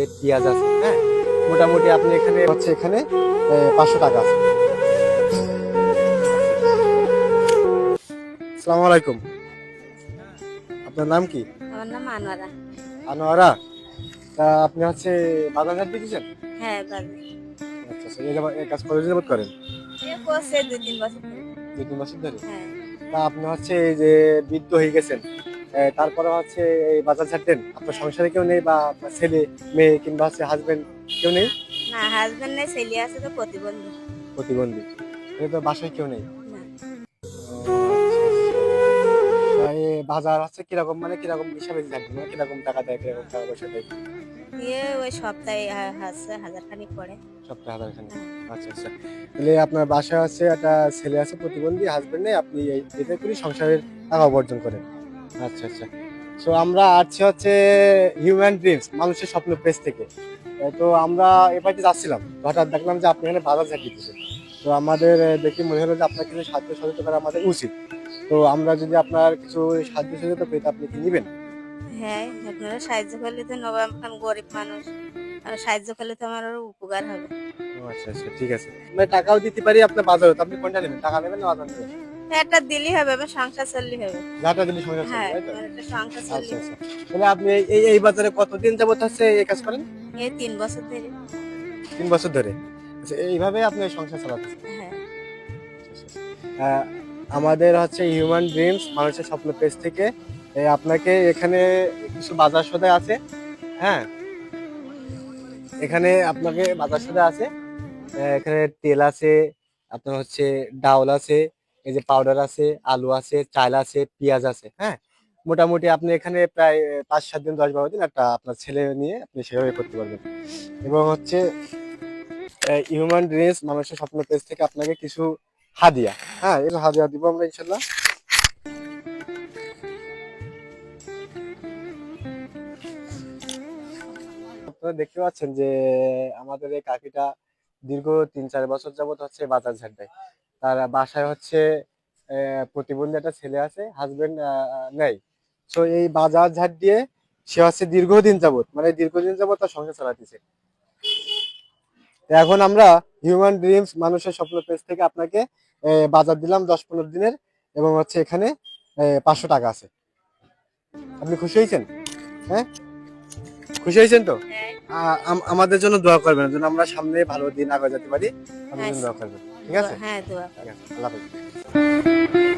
আছে পেঁয়াজ আছে হ্যাঁ? মোটামুটি আপনি এখানে হচ্ছে এখানে পাঁচশো টাকা আছে। আসসালামু আলাইকুম। আপনার নাম কি? আমার নাম আনোয়ারা। আনোয়ারা? তা আপনি হচ্ছে বাজার ঘাট দিয়েছেন হ্যাঁ আচ্ছা আচ্ছা এই কাজ কত যাবত করেন? দুই তিন বছর ধরে। দুই তিন বছর ধরে? হ্যাঁ। তা আপনি হচ্ছে যে বৃদ্ধ হয়ে গেছেন তারপরে হচ্ছে এই বাজার ছাড়তেন। আপনার সংসারে কেউ নেই বা ছেলে মেয়ে কিংবা হচ্ছে হাজবেন্ড কেউ নেই? না হাজবেন্ড নেই ছেলে আছে তো প্রতিবন্ধী। প্রতিবন্ধী। এটা তো বাসায় কেউ নেই? বাজার হচ্ছে কীরকম? মানে কীরকম হিসাবে থাকবে মানে কীরকম টাকা দেয় কীরকম টাকা পয়সা দেয়? দিয়ে ওই সপ্তাহে হা- হাজার খানিক পড়ে। সপ্তাহে হাজার খানে হ্যাঁ। আচ্ছা আচ্ছা। তাহলে আপনার বাসায় আছে একটা ছেলে আছে প্রতিবন্ধী হাজবেন্ড নেই আপনি এই এটা করে সংসারের টাকা উপার্জন করেন। আচ্ছা আচ্ছা। সো আমরা আসছি হচ্ছে হিউম্যান ড্রিমস মানুষের স্বপ্ন পেজ থেকে। তো আমরা এবারে যাচ্ছিলাম। হঠাৎ দেখলাম যে আপনি এখানে বাজার ঝাঁকি দিচ্ছেন তো আমাদের দেখে মনে হলো যে আপনার কিছু সাহায্য সহযোগিতা করা আমাদের উচিত। তো আমরা যদি আপনার কিছু সাহায্য সহযোগিতা পেতে আপনি কি নেবেন? হ্যাঁ আপনারা সাহায্য করলে তো নেব এখন গরিব মানুষ। আর সাহায্য করলে তো আমার আরও উপকার হবে। ও, আচ্ছা আচ্ছা ঠিক আছে। আমরা টাকাও দিতে পারি আপনার বাজারে আপনি কোনটা নেবেন? টাকা নেবেন না বাজার নেবেন একটা দিলেই হবে আমার সংসার চললে হবে। যাটা দিলে আছে হ্যাঁ তাই সংসার আচ্ছা চললে আচ্ছা। তাহলে আপনি এই- এই বাজারে কতদিন যাবত হচ্ছে এই কাজ করেন? এই তিন বছর ধরে। তিন বছর ধরে। আচ্ছা এইভাবে আপনি সংসার চালাতেছেন? হ্যাঁ। আহ, আমাদের হচ্ছে হিউম্যান ড্রিমস মানুষের স্বপ্ন পেজ থেকে এই আপনাকে এখানে কিছু বাজার সদায় আছে হ্যাঁ? এখানে আপনাকে বাজার সদায় আছে আহ, এখানে তেল আছে আপনার হচ্ছে ডাউল আছে এই যে পাউডার আছে, আলু আছে, চাল আছে, পেঁয়াজ আছে হ্যাঁ? মোটামুটি আপনি এখানে প্রায় পাঁচ সাত দিন, দশ বারো দিন একটা আপনার ছেলে নিয়ে আপনি সেভাবে করতে পারবেন। এবং হচ্ছে হিউম্যান ড্রিমস মানুষের স্বপ্ন পেজ থেকে আপনাকে কিছু হাদিয়া হ্যাঁ? এই হাদিয়া দিব আমরা ইনশাল্লাহ আপনারা দেখতে পাচ্ছেন যে, আমাদের এই কাকিটা দীর্ঘ তিন চার বছর যাবত হচ্ছে বাজার ঝাড় দেয়। তার বাসায় হচ্ছে প্রতিবন্ধী একটা ছেলে আছে হাজবেন্ড নেই। তো এই বাজার ঝাড় দিয়ে সে হচ্ছে দীর্ঘদিন যাবত মানে দীর্ঘদিন যাবত তার সংসার চালাতেছে। এখন আমরা হিউম্যান ড্রিমস মানুষের স্বপ্ন পেজ থেকে আপনাকে বাজার দিলাম দশ পনেরো দিনের, এবং হচ্ছে এখানে পাঁচশো টাকা আছে। আপনি খুশি হয়েছেন? হ্যাঁ? খুশি হয়েছেন তো? আমাদের জন্য দোয়া করবেন যেন আমরা সামনে ভালো দিন আগে যেতে পারি। আমাদের জন্য আচ্ছা। দোয়া করবেন ঠিক আছে? হ্যাঁ দোয়া আল্লাহ হাফেজ।